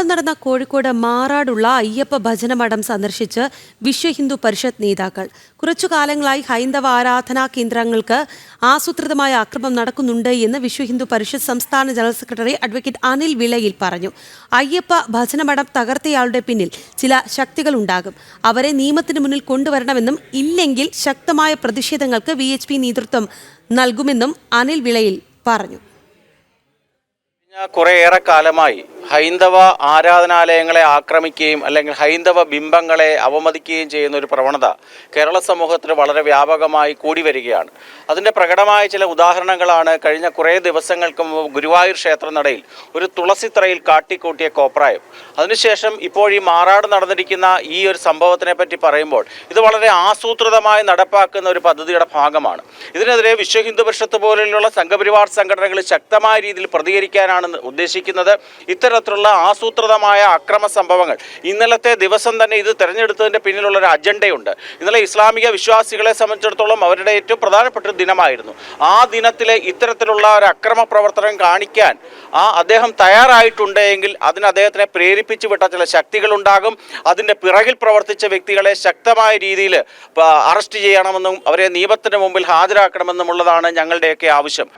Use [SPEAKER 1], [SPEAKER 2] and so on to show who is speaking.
[SPEAKER 1] ആക്രമണം നടന്ന കോഴിക്കോട് മാറാടുള്ള അയ്യപ്പ ഭജനമഠം സന്ദർശിച്ച് വിശ്വ ഹിന്ദു പരിഷത്ത് നേതാക്കൾ. കുറച്ചു കാലങ്ങളായി ഹൈന്ദവ ആരാധനാ കേന്ദ്രങ്ങൾക്ക് ആസൂത്രിതമായ അക്രമം നടക്കുന്നുണ്ട് എന്ന് വിശ്വ ഹിന്ദു പരിഷത്ത് സംസ്ഥാന general secretary advocate Anil Vilayil പറഞ്ഞു. അയ്യപ്പ ഭജനമഠം തകർത്തയാളുടെ പിന്നിൽ ചില ശക്തികൾ ഉണ്ടാകും. അവരെ നിയമത്തിന് മുന്നിൽ കൊണ്ടുവരണമെന്നും ഇല്ലെങ്കിൽ ശക്തമായ പ്രതിഷേധങ്ങൾക്ക് വി നേതൃത്വം നൽകുമെന്നും അനിൽ വിളയിൽ പറഞ്ഞു.
[SPEAKER 2] കുറേ കുറേയേറെ കാലമായി ഹൈന്ദവ ആരാധനാലയങ്ങളെ ആക്രമിക്കുകയും അല്ലെങ്കിൽ ഹൈന്ദവ ബിംബങ്ങളെ അവമതിക്കുകയും ചെയ്യുന്ന ഒരു പ്രവണത കേരള സമൂഹത്തിൽ വളരെ വ്യാപകമായി കൂടി വരികയാണ്. അതിന്റെ പ്രകടമായ ചില ഉദാഹരണങ്ങളാണ് കഴിഞ്ഞ കുറേ ദിവസങ്ങൾക്ക് മുമ്പ് ഗുരുവായൂർ ക്ഷേത്രനടയിൽ ഒരു തുളസിത്രയിൽ കാട്ടിക്കൂട്ടിയ കോപ്രായം. അതിനുശേഷം ഇപ്പോൾ ഈ മാറാട് നടന്നിരിക്കുന്ന ഈ ഒരു സംഭവത്തിനെ പറ്റി പറയുമ്പോൾ ഇത് വളരെ ആസൂത്രിതമായി നടപ്പാക്കുന്ന ഒരു പദ്ധതിയുടെ ഭാഗമാണ്. ഇതിനെതിരെ വിശ്വ ഹിന്ദു പരിഷത്ത് പോലെയുള്ള സംഘപരിവാർ സംഘടനകൾ ശക്തമായ രീതിയിൽ പ്രതികരിക്കാനാണ് ഉദ്ദേശിക്കുന്നത്. ഇത്തരത്തിലുള്ള ആസൂത്രിതമായ അക്രമ സംഭവങ്ങൾ. ഇന്നലത്തെ ദിവസം തന്നെ ഇത് തെരഞ്ഞെടുത്തതിന്റെ പിന്നിലുള്ള ഒരു അജണ്ടയുണ്ട്. ഇന്നലെ ഇസ്ലാമിക വിശ്വാസികളെ സംബന്ധിച്ചിടത്തോളം അവരുടെ ഏറ്റവും പ്രധാനപ്പെട്ട ദിനമായിരുന്നു. ആ ദിനത്തിലെ ഇത്തരത്തിലുള്ള ഒരു അക്രമ പ്രവർത്തനം കാണിക്കാൻ ആ അദ്ദേഹം തയ്യാറായിട്ടുണ്ടെങ്കിൽ അതിന് അദ്ദേഹത്തിനെ പ്രേരിപ്പിച്ചു വിട്ട ചില ശക്തികളുണ്ടാകും. അതിന്റെ പിറകിൽ പ്രവർത്തിച്ച വ്യക്തികളെ ശക്തമായ രീതിയിൽ അറസ്റ്റ് ചെയ്യണമെന്നും അവരെ നിയമത്തിന് മുമ്പിൽ ഹാജരാക്കണമെന്നുമുള്ളതാണ് ഞങ്ങളുടെയൊക്കെ ആവശ്യം.